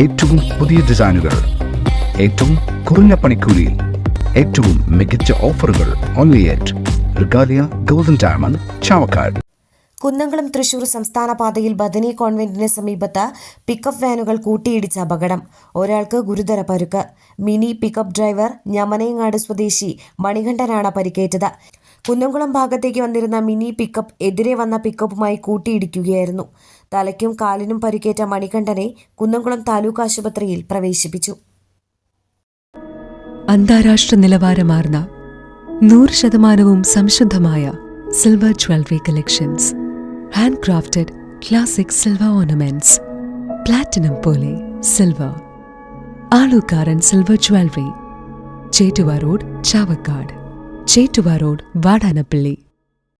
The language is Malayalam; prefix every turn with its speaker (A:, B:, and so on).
A: ഏറ്റവും പുതിയ ഡിസൈനുകൾ ഏറ്റവും കുറഞ്ഞ പണിക്കൂലിയിൽ ഏറ്റവും മികച്ച ഓഫറുകൾ only at Regalia golden diamond Chavakkad
B: Kunnamkulam Thrissur സംസ്ഥാന പാതയിൽ ബദനി കോൺവെന്റിന് സമീപത്ത് പിക്കപ്പ് വാനുകൾ കൂട്ടിയിടിച്ച അപകടം. ഒരാൾക്ക് ഗുരുതര പരുക്ക്. മിനി പിക്കപ്പ് ഡ്രൈവർ ഞമനയങ്ങാട് സ്വദേശി മണികണ്ഠനാണ് പരിക്കേറ്റത്. കുന്നംകുളം ഭാഗത്തേക്ക് വന്നിരുന്ന മിനി പിക്കപ്പ് എതിരെ വന്ന പിക്കപ്പുമായി കൂട്ടിയിടിക്കുകയായിരുന്നു. തലയ്ക്കും കാലിനും പരിക്കേറ്റ മണികണ്ഠനെ കുന്നംകുളം താലൂക്ക് ആശുപത്രിയിൽ പ്രവേശിപ്പിച്ചു.
C: അന്താരാഷ്ട്ര നിലവാരമാർന്ന നൂറ് ശതമാനവും സംശുദ്ധമായ silver jewellery collections handcrafted classic silver ornaments platinum പോലെ silver Alukkaran silver jewellery Chettuva road Chavakkad. Chettuva road Vadanappally.